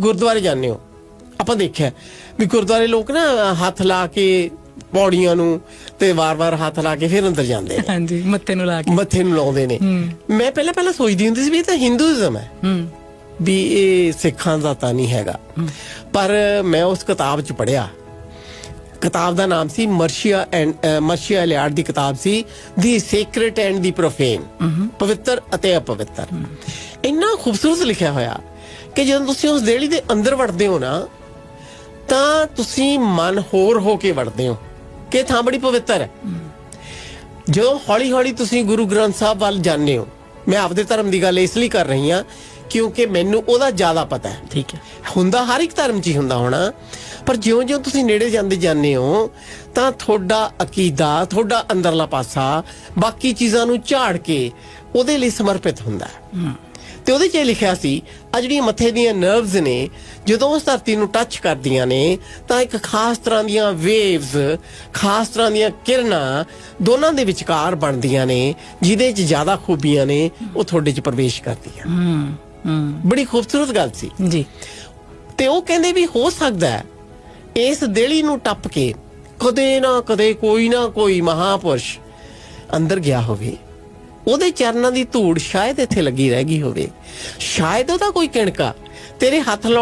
ਗੁਰਦੁਆਰੇ ਜਾਂਦੇ ਹੋ? ਆਪਾਂ ਦੇਖਿਆ ਵੀ ਗੁਰਦੁਆਰੇ ਲੋਕ ਨਾ ਹੱਥ ਲਾ ਕੇ ਪੌੜੀਆਂ ਨੂੰ ਤੇ ਵਾਰ-ਵਾਰ ਹੱਥ ਲਾ ਕੇ ਫਿਰ ਅੰਦਰ ਜਾਂਦੇ ਨੇ। ਹਾਂਜੀ ਮੱਥੇ ਨੂੰ ਲਾ ਕੇ। ਮੱਥੇ ਨੂੰ ਲਾਉਂਦੇ ਨੇ। ਮੈਂ ਪਹਿਲਾਂ ਪਹਿਲਾਂ ਸੋਚਦੀ ਹੁੰਦੀ ਸੀ ਵੀ ਇਹ ਤਾਂ ਹਿੰਦੂਇਜ਼ਮ ਹੈ। ਹੂੰ। ਵੀ ਇਹ ਸਿੱਖਾਂ ਦਾ ਤਾਂ ਨਹੀਂ ਹੈਗਾ। ਪਰ ਮੈਂ ਉਸ ਕਿਤਾਬ 'ਚ ਪੜਿਆ ਕਿਤਾਬ ਦਾ ਨਾਮ ਸੀ ਮਰਸ਼ੀਆ ਐਂਡ ਮਰਸ਼ੀਆ ਲਿਆਰਡ ਦੀ ਕਿਤਾਬ ਸੀ ਦੀ ਸੀਕ੍ਰੇਟ ਐਂਡ ਦੀ ਪ੍ਰੋਫੇਨ ਪਵਿੱਤਰ ਅਤੇ ਅਪਵਿੱਤਰ। ਇੰਨਾ ਖੂਬਸੂਰਤ ਲਿਖਿਆ ਹੋਇਆ। ਕਿ ਜਦੋਂ ਤੁਸੀਂ ਉਸ ਦੇਹਲੀ ਦੇ ਅੰਦਰ ਵੜਦੇ ਹੋ ਨਾ ਤਾਂ ਤੁਸੀਂ ਮਨ ਹੋਰ ਹੋ ਕੇ ਵੜਦੇ ਹੋ ਕਿ ਥਾਂ ਬੜੀ ਪਵਿੱਤਰ ਹੈ। ਜਦੋਂ ਹੌਲੀ ਹੌਲੀ ਤੁਸੀਂ ਗੁਰੂ ਗ੍ਰੰਥ ਸਾਹਿਬ ਵੱਲ ਜਾਂਦੇ ਹੋ ਮੈਂ ਆਪਦੇ ਧਰਮ ਦੀ ਗੱਲ ਇਸ ਲਈ ਕਰ ਰਹੀ ਹਾਂ ਕਿਉਂਕਿ ਮੈਨੂੰ ਉਹਦਾ ਜ਼ਿਆਦਾ ਪਤਾ ਹੈ। ਠੀਕ ਹੈ। ਹੁੰਦਾ ਹਰ ਇੱਕ ਧਰਮ 'ਚ ਹੀ ਹੁੰਦਾ ਹੋਣਾ ਪਰ ਜਿਉਂ-ਜਿਉਂ ਤੁਸੀਂ ਨੇੜੇ ਜਾਂਦੇ ਜਾਂਦੇ ਹੋ ਤਾਂ ਤੁਹਾਡਾ ਅਕੀਦਾ ਤੁਹਾਡਾ ਅੰਦਰਲਾ ਪਾਸਾ ਬਾਕੀ ਚੀਜ਼ਾਂ ਨੂੰ ਝਾੜ ਕੇ ਉਹਦੇ ਲਈ ਸਮਰਪਿਤ ਹੁੰਦਾ ਹੈ। ਤੇ ਉਹਦੇ 'ਚ ਇਹ ਲਿਖਿਆ ਸੀ ਆ ਜਿਹੜੀਆਂ ਮੱਥੇ ਦੀਆਂ ਨਰਵਸ ਨੇ ਜਦੋਂ ਉਸ ਧਰਤੀ ਨੂੰ ਟੱਚ ਕਰਦੀਆਂ ਨੇ ਤਾਂ ਇੱਕ ਖਾਸ ਤਰ੍ਹਾਂ ਦੀਆਂ ਵੇਵਸ ਖਾਸ ਤਰ੍ਹਾਂ ਦੀਆਂ ਕਿਰਨਾਂ ਦੋਨਾਂ ਦੇ ਵਿਚਕਾਰ ਬਣਦੀਆਂ ਨੇ ਜਿਹਦੇ 'ਚ ਜ਼ਿਆਦਾ ਖੂਬੀਆਂ ਨੇ ਉਹ ਤੁਹਾਡੇ 'ਚ ਪ੍ਰਵੇਸ਼ ਕਰਦੀਆਂ ਹੂੰ ਹੂੰ। ਬੜੀ ਖੂਬਸੂਰਤ ਗੱਲ ਸੀ। ਜੀ। ਤੇ ਉਹ ਕਹਿੰਦੇ ਵੀ ਹੋ ਸਕਦਾ ਹੈ ਇਸ ਦੇਲੀ ਨੂੰ ਟੱਪ ਕੇ ਕਦੇ ਨਾ ਕਦੇ ਕੋਈ ਨਾ ਕੋਈ ਮਹਾਪੁਰਸ਼ ਅੰਦਰ ਗਿਆ ਹੋਵੇ। ਉਹਦੇ ਚਰਨਾਂ ਦੀ ਧੂੜ ਸ਼ਾਇਦ ਇੱਥੇ ਲੱਗੀ ਰਹਿ ਗਈ ਹੋਵੇ। ਸ਼ਾਇਦ ਉਹਦਾ ਕੋਈ ਕਿਣਕਾ। ਤੇਰੇ ਹੱਥ ਲਾਉਣ